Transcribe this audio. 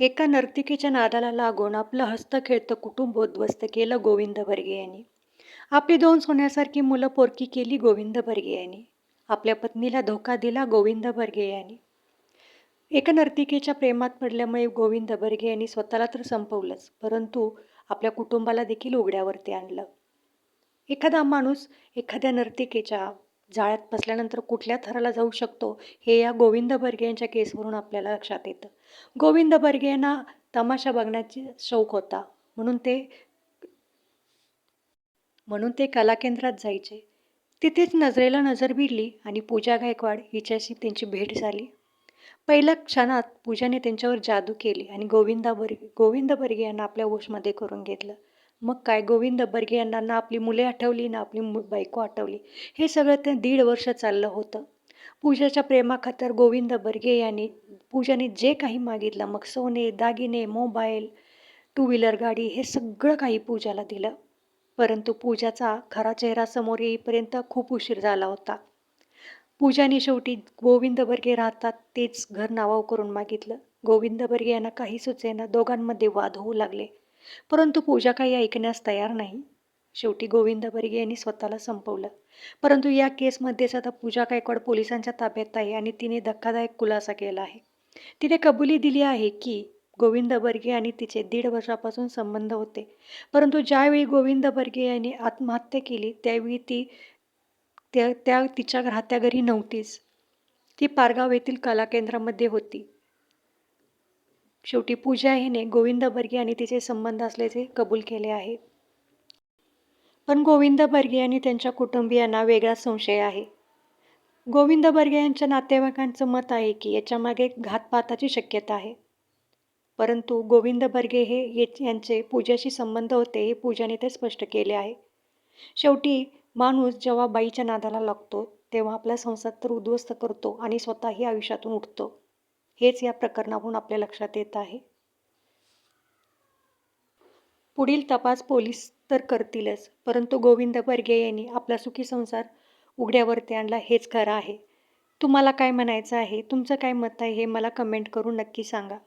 एका नर्तिकेच्या नादाला लागून आपलं हस्तखेळतं कुटुंब उद्ध्वस्त केलं गोविंद बर्गे यांनी. आपली दोन सोन्यासारखी मुलं पोरकी केली गोविंद बर्गे यांनी. आपल्या पत्नीला धोका दिला गोविंद बर्गे यांनी. एका नर्तिकेच्या प्रेमात पडल्यामुळे गोविंद बर्गे यांनी स्वतःला तर संपवलंच परंतु आपल्या कुटुंबाला देखील उघड्यावरती आणलं. एखादा माणूस एखाद्या नर्तिकेच्या जाळ्यात फसल्यानंतर कुठल्या थराला जाऊ शकतो हे या गोविंद बर्गे यांच्या केसवरून आपल्याला लक्षात येतं. गोविंद बर्गे यांना तमाशा बघण्याची शौक होता. म्हणून ते म्हणून ते कला केंद्रात जायचे. तिथेच नजरेला नजर भिडली आणि पूजा गायकवाड हिच्याशी त्यांची भेट झाली. पहिल्या क्षणात पूजाने त्यांच्यावर जादू केली आणि गोविंदा बर्गे गोविंद बर्गे यांना आपल्या वशमध्ये करून घेतलं. मग काय? गोविंद बर्गे यांना ना आपली मुले आठवली ना आपली मु बायको आठवली. हे सगळं ते दीड वर्ष चाललं होतं. पूजाच्या प्रेमाखातर गोविंद बर्गे यांनी पूजाने जे काही मागितलं मग सोने दागिने मोबाईल टू व्हीलर गाडी हे सगळं काही पूजाला दिलं. परंतु पूजाचा खरा चेहरा समोर येईपर्यंत खूप उशीर झाला होता. पूजाने शेवटी गोविंद बर्गे राहतात तेच घर नावाव करून मागितलं. गोविंद बर्गे यांना काही सुचेना दोघांमध्ये वाद होऊ लागले. परंतु पूजा काही ऐकण्यास तयार नाही. शेवटी गोविंद बर्गे यांनी स्वतःला संपवलं. परंतु या केसमध्येच आता पूजा गायकवाड पोलिसांच्या ताब्यात आहे आणि तिने धक्कादायक खुलासा केला आहे. तिने कबुली दिली आहे की गोविंद बर्गे आणि तिचे दीड वर्षापासून संबंध होते. परंतु ज्यावेळी गोविंद बर्गे यांनी आत्महत्या केली त्यावेळी ती त्या त्या तिच्या राहत्या घरी नव्हतीच. ती पारगाव येथील कला केंद्रामध्ये होती. शेवटी पूजा हिने गोविंद बर्गे आणि तिचे संबंध असल्याचे कबूल केले आहे. पण गोविंद बर्गे आणि त्यांच्या कुटुंबियांना वेगळा संशय आहे. गोविंद बर्गे यांच्या नातेवाईकांचं मत आहे की याच्यामागे घातपाताची शक्यता आहे. परंतु गोविंद बर्गे हे यांचे पूजाशी संबंध होते हे पूजाने ते स्पष्ट केले आहे. शेवटी माणूस जेव्हा बाईच्या नादाला लागतो तेव्हा आपला संसार तर उद्ध्वस्त करतो आणि स्वतःही आयुष्यातून उठतो. हेच या प्रकरणाहून आपल्या लक्षात येत आहे. पुढील तपास पोलीस तर करतीलच परंतु गोविंद बर्गे यांनी आपला सुखी संसार उघड्यावरती आणला हेच खरं आहे. तुम्हाला काय म्हणायचं आहे? तुमचं काय मत आहे हे मला कमेंट करून नक्की सांगा.